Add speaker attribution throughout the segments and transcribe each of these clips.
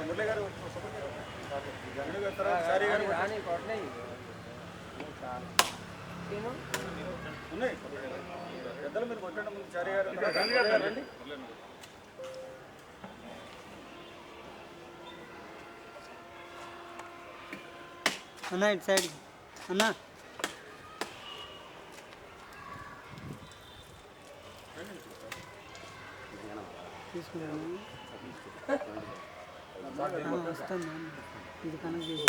Speaker 1: మురళి గారు గారు తర్వాత సారీ గారు ఉన్నాయి. పెద్దల కొట్టండి ముందు రండి
Speaker 2: అన్న ఇటు సైడ్. అన్న. తీసుకున్నాను వస్తాను ఇది కనెక్ట్ చేసి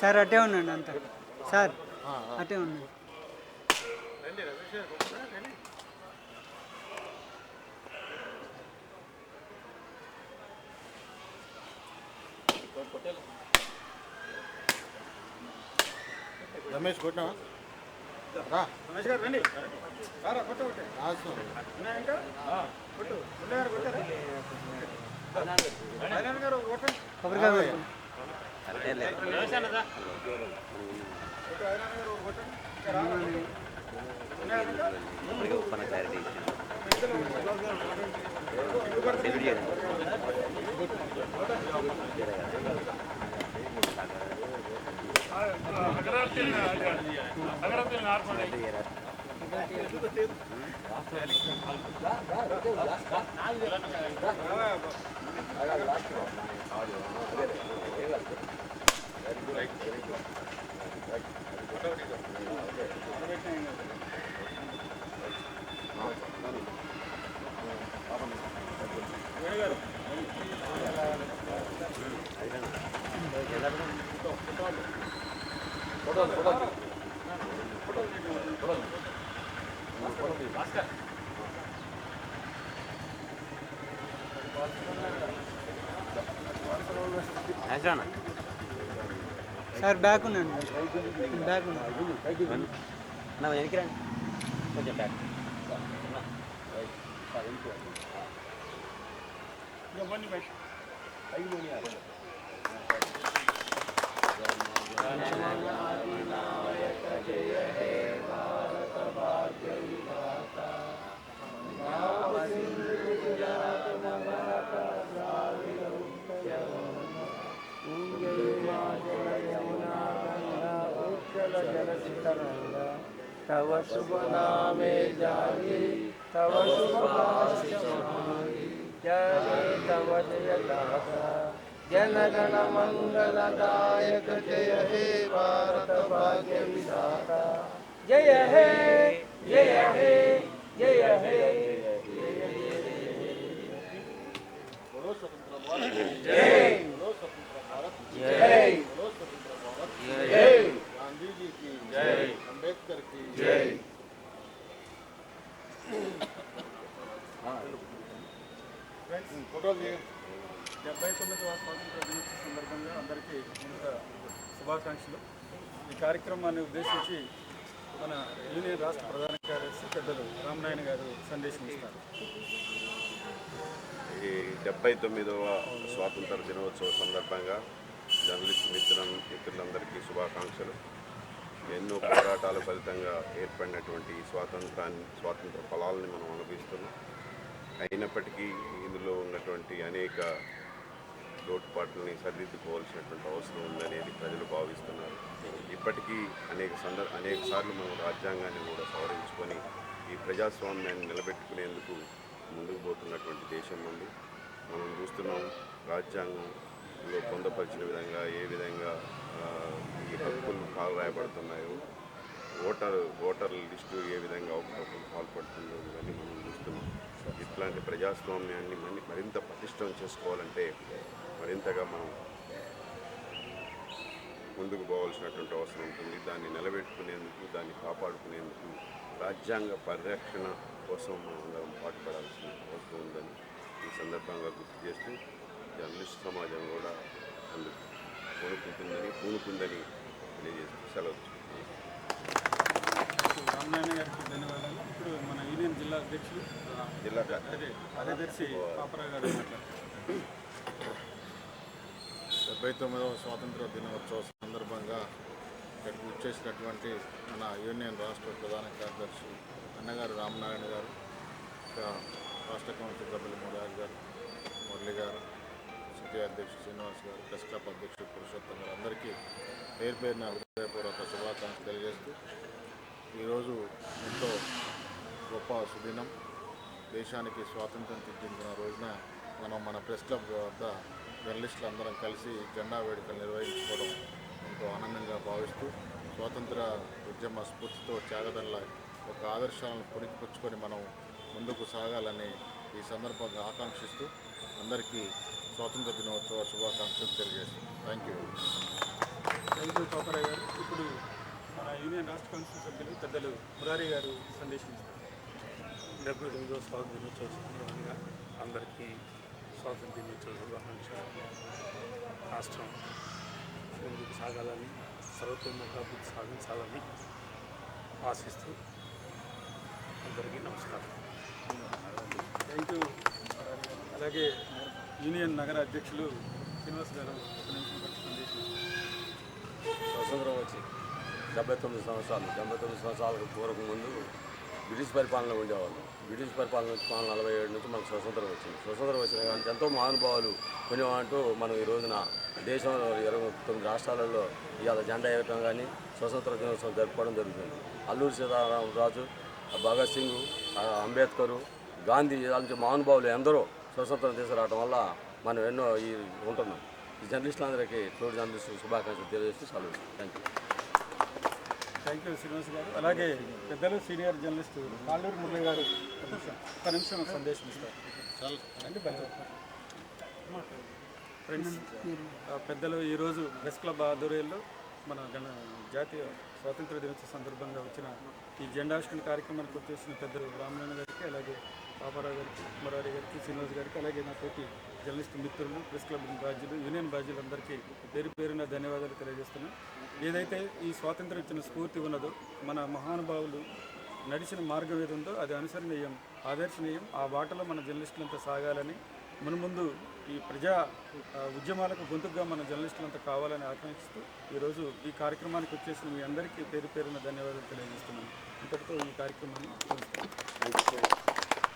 Speaker 2: సార్ అటే ఉండండి అంత. సార్ అటే ఉండండి.
Speaker 3: రమేష్ కొట్టినా? రా.
Speaker 1: రమేష్ గారు రండి. కొట్ట కొట్టే. ఇంకా? కొట్టు మురళి గారు కొట్టారా కళ్యాణ్ గారు కొట్టండి
Speaker 2: కొబ్బరికాయ కొట్టు.
Speaker 1: కొట్టు కళ్యాణ్ గారు కొట్టండి ఇంకా రారా? ఉన్నాయా ఇంకా?
Speaker 2: సార్ బ్యాక్ ఉండండి బ్యాక్ ఉండండి
Speaker 4: వెనక్కి రండి కొంచెం బ్యాక్
Speaker 5: तव शुभ नामे जागे तव शुभ जय तव जय दाता जनगण मंगलदायक जय हे भारत भाग्य विधाता। जय हे जय हे जय हे। जय। जय। जय।
Speaker 3: కి జై
Speaker 5: అంబేద్కర్కి
Speaker 3: జై ఫోటోలు
Speaker 1: డెబ్బై తొమ్మిదవ స్వాతంత్ర దినోత్సవ సందర్భంగా అందరికీ శుభాకాంక్షలు ఈ కార్యక్రమాన్ని ఉద్దేశించి మన యూనియన్ రాష్ట్ర ప్రధాన కార్యదర్శి పెద్దలు రామనాయణ గారు సందేశం ఇస్తారు.
Speaker 6: ఈ డెబ్బై తొమ్మిదవ స్వాతంత్ర దినోత్సవ సందర్భంగా జర్నలిస్ట్ మిత్రుల మిత్రులందరికీ శుభాకాంక్షలు. ఎన్నో పోరాటాల ఫలితంగా ఏర్పడినటువంటి స్వాతంత్రాన్ని స్వాతంత్ర ఫలాలని మనం అనుభవిస్తున్నాం. అయినప్పటికీ ఇందులో ఉన్నటువంటి అనేక లోటుపాట్లని సరిదిద్దుకోవాల్సినటువంటి అవసరం ఉందనేది ప్రజలు భావిస్తున్నారు. ఇప్పటికీ అనేక సందర్ అనేక సార్లు మనం రాజ్యాంగాన్ని కూడా సవరించుకొని ఈ ప్రజాస్వామ్యాన్ని నిలబెట్టుకునేందుకు ముందుకు పోతున్నటువంటి దేశం ఉంది. మనం చూస్తున్నాం రాజ్యాంగం పొందపరిచిన విధంగా ఏ విధంగా ఈ హక్కులు కాలరాయబడుతున్నాయో ఓటర్ ఓటర్ లిస్టు ఏ విధంగా ఒకప్పుడు పాల్పడుతుందో ఇవన్నీ మనం చూస్తున్నాం. ఇట్లాంటి ప్రజాస్వామ్యాన్ని మళ్ళీ మరింత పటిష్టం చేసుకోవాలంటే మరింతగా మనం ముందుకు పోవాల్సినటువంటి అవసరం ఉంటుంది. దాన్ని నిలబెట్టుకునేందుకు దాన్ని కాపాడుకునేందుకు రాజ్యాంగ పరిరక్షణ కోసం అందరం పాటుపడాల్సిన అవసరం ఉందని ఈ సందర్భంగా గుర్తు చేస్తూ జర్నలిస్ట్ సమాజం కూడా అందుకు పూనుకుంటుందని పూనుకుందని తెలియజేస్తూ సెలవు
Speaker 1: రామనారాయణ గారికి ధన్యవాదాలు. ఇప్పుడు మన యూనియన్ జిల్లా అధ్యక్షులు
Speaker 6: జిల్లా
Speaker 1: అదే కార్యదర్శి పాపరావు గారు
Speaker 3: డెబ్బై తొమ్మిదవ స్వాతంత్ర దినోత్సవ సందర్భంగా ఇక్కడికి వచ్చేసినటువంటి మన యూనియన్ రాష్ట్ర ప్రధాన కార్యదర్శి అన్నగారు రామనారాయణ గారు ఇంకా రాష్ట్ర కౌన్సిల్ సభ్యులు పార్టీ అధ్యక్షుడు శ్రీనివాస్ గారు ప్రెస్ క్లబ్ అధ్యక్షుడు పురుషోత్తం గారు అందరికీ పేరు పేరున హృదయపూర్వక శుభాకాంక్షలు తెలియజేస్తూ ఈరోజు ఎంతో గొప్ప సుదినం. దేశానికి స్వాతంత్రం తెచ్చించిన రోజున మనం మన ప్రెస్ క్లబ్ వద్ద జర్నలిస్టులు అందరం కలిసి జెండా వేడుకలు నిర్వహించుకోవడం ఎంతో ఆనందంగా భావిస్తూ స్వాతంత్ర ఉద్యమ స్ఫూర్తితో త్యాగదల్ల ఒక ఆదర్శాలను పుణికిపుచ్చుకొని మనం ముందుకు సాగాలని ఈ సందర్భంగా ఆకాంక్షిస్తూ అందరికీ స్వాతంత్ర దినోత్సవ శుభాకాంక్షలు తెలియజేస్తాం. Thank you
Speaker 1: thank you Paparao garu. ఇప్పుడు మన యూనియన్ రాష్ట్ర కౌన్సిల్ సభ్యులు పెద్దలు మురారి గారు సందేశం ఇస్తారు
Speaker 5: డెబ్బై తొమ్మిదో స్వాతంత్ర దినోత్సవ సందర్భంగా అందరికీ స్వాతంత్ర దినోత్సవ శుభాకాంక్షలు. రాష్ట్రం ముందుకు సాగాలని సర్వతోముఖ అభివృద్ధి సాధించాలని ఆశిస్తూ అందరికీ నమస్కారం.
Speaker 1: థ్యాంక్ యూ అలాగే యూనియన్ నగర అధ్యక్షులు శ్రీనివాస్ గారు
Speaker 4: స్వతంత్రం వచ్చి డెబ్బై తొమ్మిది సంవత్సరాలు డెబ్బై తొమ్మిది సంవత్సరాలకు పూర్వకు ముందు బ్రిటిష్ పరిపాలన ఉండేవాళ్ళు. బ్రిటిష్ పరిపాలన నుంచి మనం నలభై ఏడు నుంచి మనకు స్వతంత్రం వచ్చింది. స్వతంత్రం వచ్చిన కానీ ఎంతో మహానుభావులు కొనివంటూ మనం ఈ రోజున దేశంలో ఇరవై తొమ్మిది రాష్ట్రాలలో ఇవాళ జెండా వేయటం కానీ స్వతంత్ర దినోత్సవం జరుపుకోవడం జరుగుతుంది. అల్లూరి సీతారామరాజు భగత్ సింగ్ అంబేద్కరు గాంధీ ఇలాంటి మహానుభావులు ఎందరో స్వతంత్రం తీసుకురావడం వల్ల మనం ఎన్నో ఈ ఉంటున్నాం. ఈ జర్నలిస్టులందరికీ తోడు జర్నలిస్టు శుభాకాంక్షలు తెలియజేస్తూ సెలవు. Thank you
Speaker 1: thank you Srinivas garu. అలాగే పెద్దలు సీనియర్ జర్నలిస్ట్ కాళ్ళూరు మురళి గారు. ఒక నిమిషం ఒక సందేశం ఇస్తారు. ఫ్రెండ్స్ పెద్దలు ఈరోజు ప్రెస్ క్లబ్ ఆధ్వర్యంలో మన గణ జాతీయ స్వాతంత్ర దినోత్సవ సందర్భంగా వచ్చిన ఈ జెండావిష్కరణ కార్యక్రమానికి వచ్చేసిన పెద్దలు రామనారాయణ గారికి అలాగే పాపారావు గారికి మురారి గారికి శ్రీనివాస్ గారికి అలాగే నాతోటి జర్నలిస్ట్ మిత్రులు ప్రెస్ క్లబ్ బాధ్యులు యూనియన్ బాధ్యులందరికీ పేరు పేరున ధన్యవాదాలు తెలియజేస్తున్నాను. ఏదైతే ఈ స్వాతంత్రం ఇచ్చిన స్ఫూర్తి ఉన్నదో మన మహానుభావులు నడిచిన మార్గం ఏది ఉందో అది అనుసరణీయం ఆదర్శనీయం. ఆ బాటలో మన జర్నలిస్టులంతా సాగాలని మున్ముందు ఈ ప్రజా ఉద్యమాలకు గొంతుగా మన జర్నలిస్టులంతా కావాలని ఆకాంక్షిస్తూ ఈరోజు ఈ కార్యక్రమానికి వచ్చేసిన మీ అందరికీ పేరు పేరున ధన్యవాదాలు తెలియజేస్తున్నాను. ఇంతటితో ఈ కార్యక్రమాన్ని